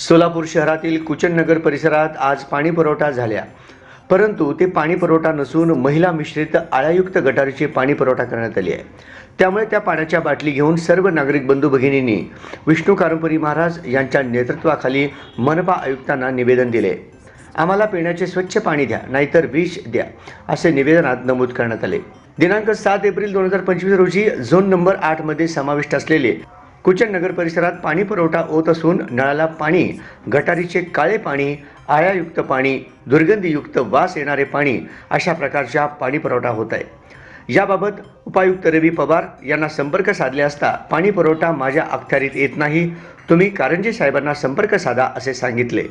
सोलापूर शहरातील कुचननगर परिसरात आज पाणी पुरवठा झाल्या. परंतु ते पाणी पुरवठा नसून महिला मिश्रित आळायुक्त गटारीचे पाणी पुरवठा करण्यात आली आहे. त्यामुळे त्या पाण्याच्या बाटली घेऊन सर्व नागरिक बंधू भगिनींनी विष्णू कारंपरी महाराज यांच्या नेतृत्वाखाली मनपा आयुक्तांना निवेदन दिले. आम्हाला पिण्याचे स्वच्छ पाणी द्या नाहीतर विष द्या असे निवेदनात नमूद करण्यात आले. दिनांक सात एप्रिल दोन हजार पंचवीस रोजी झोन नंबर आठमध्ये समाविष्ट असलेले कुचन नगर परिसरात पाणी पुरवठा होत असून नळाला पाणी गटारीचे काळे पाणी आळ्यायुक्त पाणी दुर्गंधीयुक्त वास येणारे पाणी अशा प्रकारच्या पाणी पुरवठा होत आहे. याबाबत उपायुक्त रवी पवार यांना संपर्क साधले असता पाणी पुरवठा माझ्या अखत्यारीत येत नाही. तुम्ही कारंजे साहेबांना संपर्क साधा असे सांगितले.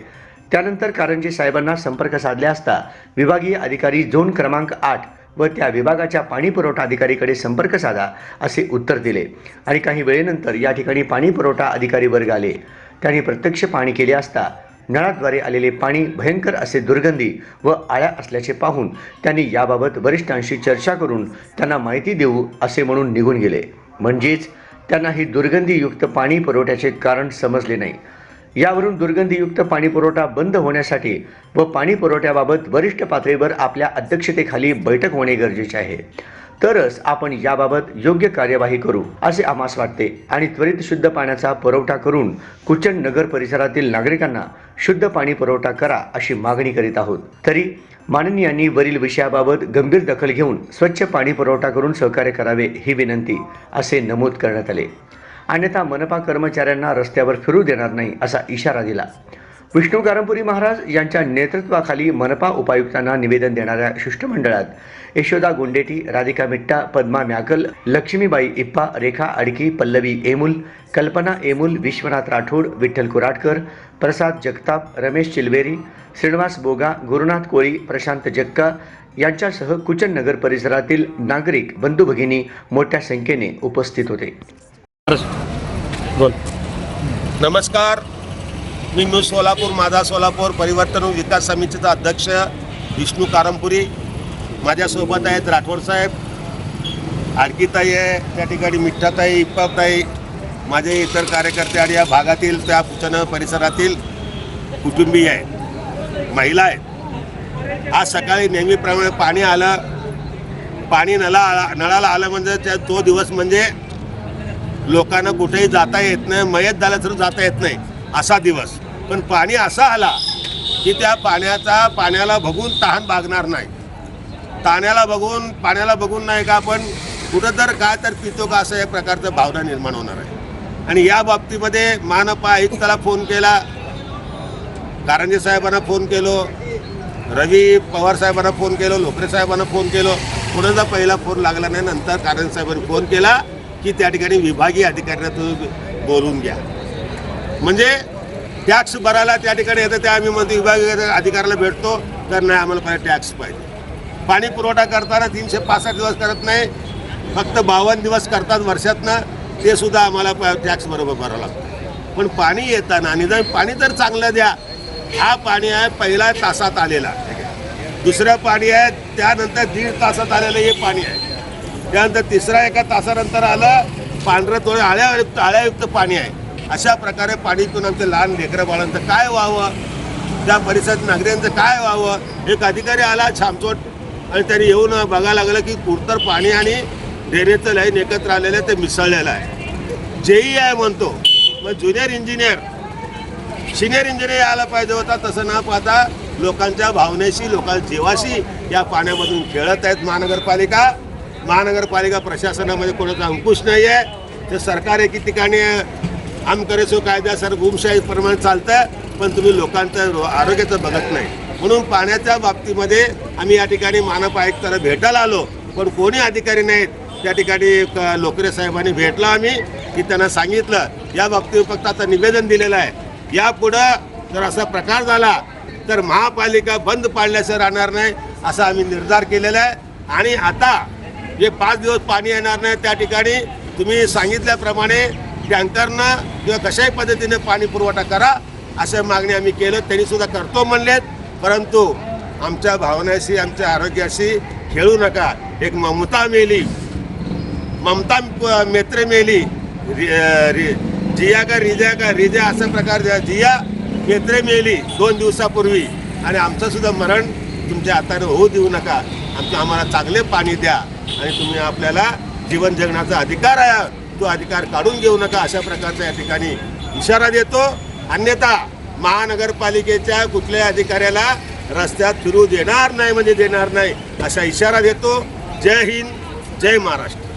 त्यानंतर कारंजे साहेबांना संपर्क साधले असता विभागीय अधिकारी झोन क्रमांक आठ व त्या विभागाच्या पाणी पुरवठा अधिकारीकडे संपर्क साधा असे उत्तर दिले. आणि काही वेळेनंतर या ठिकाणी पाणी पुरवठा अधिकारी वर्ग आले. त्यांनी प्रत्यक्ष पाणी केले असता नळाद्वारे आलेले पाणी भयंकर असे दुर्गंधी व आळ्या असल्याचे पाहून त्यांनी याबाबत वरिष्ठांशी चर्चा करून त्यांना माहिती देऊ असे म्हणून निघून गेले. म्हणजेच त्यांना ही दुर्गंधीयुक्त पाणी पुरवठ्याचे कारण समजले नाही. यावरून दुर्गंधीयुक्त पाणी पुरवठा बंद होण्यासाठी व पाणी पुरवठ्याबाबत वरिष्ठ पातळीवर आपल्या अध्यक्षतेखाली बैठक होणे गरजेचे आहे. तरच आपण याबाबत योग्य कार्यवाही करू असे आम्हास वाटते आणि त्वरित शुद्ध पाण्याचा पुरवठा करून कुचन नगर परिसरातील नागरिकांना शुद्ध पाणी पुरवठा करा अशी मागणी करीत आहोत. तरी माननीयांनी वरील विषयाबाबत गंभीर दखल घेऊन स्वच्छ पाणी पुरवठा करून सहकार्य करावे ही विनंती असे नमूद करण्यात आले. अन्यथा मनपा कर्मचाऱ्यांना रस्त्यावर फिरू देणार नाही असा इशारा दिला. विष्णू कारंपुरी महाराज यांच्या नेतृत्वाखाली मनपा उपायुक्तांना निवेदन देणाऱ्या शिष्टमंडळात यशोदा गुंडेटी राधिका मिट्टा पद्मा म्याकल लक्ष्मीबाई इप्पा रेखा अडकी पल्लवी एमुल कल्पना एमुल विश्वनाथ राठोड विठ्ठल कुराटकर प्रसाद जगताप रमेश चिलवेरी श्रीनिवास बोगा गुरुनाथ कोळी प्रशांत जक्का यांच्यासह कुचन नगर परिसरातील नागरिक बंधू भगिनी मोठ्या संख्येने उपस्थित होते. बोल. नमस्कार. मी न्यू सोलापूर माझा सोलापूर परिवर्तन विकास समितीचा अध्यक्ष विष्णू कारंपुरी. माझ्यासोबत आहेत राठोड साहेब. आडकीताई आहे त्या ठिकाणी मिठ्ठाताई इप्पाताई माझे इतर कार्यकर्ते आणि या भागातील त्या पुचन परिसरातील कुटुंबीय आहेत महिला आहेत. आज सकाळी नेहमीप्रमाणे पाणी आलं. पाणी नळा नळाला आलं म्हणजे त्या तो दिवस म्हणजे लोकांना कुठेही जाता येत नाही मयत झालं तर जाता येत नाही. असा दिवस. पण पाणी असा आला की त्या पाण्याचा पाण्याला बघून तहान भागणार नाही. ताण्याला बघून पाण्याला बघून नाही का आपण कुठं तर काय तर पितो का असं एक प्रकारचं भावना निर्माण होणार आहे. आणि या बाबतीमध्ये मानपा आयुक्ताला फोन केला कारंजे साहेबांना फोन केलो रवी पवार साहेबांना फोन केलो लोकरे साहेबांना फोन केलो. कुणाचा पहिला फोन लागला नाही नंतर कारंजे साहेबांनी फोन केला. की त्या ठिकाणी विभागीय अधिकाऱ्यांना तुम्ही बोलून घ्या. म्हणजे टॅक्स भरायला त्या ठिकाणी येतं त्या आम्ही म्हणतो विभागीय अधिकाऱ्याला भेटतो तर नाही आम्हाला पाहिजे टॅक्स पाहिजे. पाणी पुरवठा करताना तीनशे पासष्ट दिवस करत नाही फक्त बावन्न दिवस करतात वर्षातनं ते सुद्धा आम्हाला टॅक्स बरोबर भरावं लागतं. पण पाणी येताना निदान पाणी तर चांगलं द्या हा पाणी आहे पहिल्या तासात आलेला. दुसरं पाणी आहे त्यानंतर दीड तासात आलेलं हे पाणी आहे. त्यानंतर तिसरा एका तासानंतर आलं पांढरं थोडं आळ्यायुक्त आळ्यायुक्त पाणी आहे. अशा प्रकारे पाणीतून आमच्या लहान लेकरं बाळांचं काय व्हावं? त्या परिसरात नागरिकांचं काय व्हावं? एक अधिकारी आला छामचोट आणि त्यांनी येऊन बघायला लागलं की कुरतर पाणी आणि ड्रेनेजचं लाईन एकत्र आलेलं आहे ते मिसळलेलं आहे. जेई आहे म्हणतो. मग ज्युनियर इंजिनियर सिनियर इंजिनियर यायला पाहिजे होता तसं न पाहता लोकांच्या भावनेशी लोकांच्या जीवाशी या पाण्यामधून खेळत आहेत महानगरपालिका. महानगरपालिका प्रशासनामध्ये कोणाचा अंकुश नाही आहे. ते सरकार एकी ठिकाणी आम करेसो कायदा सर गुमशाहीप्रमाणे चालतं पण तुम्ही लोकांचं आरोग्याचं बघत नाही. म्हणून पाण्याच्या बाबतीमध्ये आम्ही या ठिकाणी मानप आयुक्ताला भेटायला आलो पण कोणी अधिकारी नाहीत. त्या ठिकाणी लोकरे साहेबांनी भेटलो आम्ही की त्यांना सांगितलं. या बाबतीत फक्त आता निवेदन दिलेलं आहे. यापुढं जर असा प्रकार झाला तर महापालिका बंद पाडल्याचं राहणार नाही असा आम्ही निर्धार केलेला आहे. आणि आता जे पाच दिवस पाणी येणार नाही त्या ठिकाणी तुम्ही सांगितल्याप्रमाणे टँकरनं किंवा कशाही पद्धतीने पाणी पुरवठा करा अशा मागणी आम्ही केलं. त्यांनी सुद्धा करतो म्हणलेत परंतु आमच्या भावनाशी आमच्या आरोग्याशी खेळू नका. एक ममता मेली. ममता प- मेत्रे मेली. रि- रि- जिया का रिजा का रिजा अशा प्रकार जिया मेत्रे मेली दोन दिवसापूर्वी. आणि आमचं सुद्धा मरण तुमच्या हाताने होऊ देऊ नका. आमचं आम्हाला चांगले पाणी द्या आणि तुम्ही आपल्याला जीवन जगण्याचा अधिकार आहे. तो अधिकार काढून घेऊ नका अशा प्रकारचा या ठिकाणी इशारा देतो. अन्यथा महानगरपालिकेच्या कुठल्याही अधिकाऱ्याला रस्त्यात फिरू देणार नाही म्हणजे देणार नाही असा इशारा देतो. जय हिंद जय महाराष्ट्र.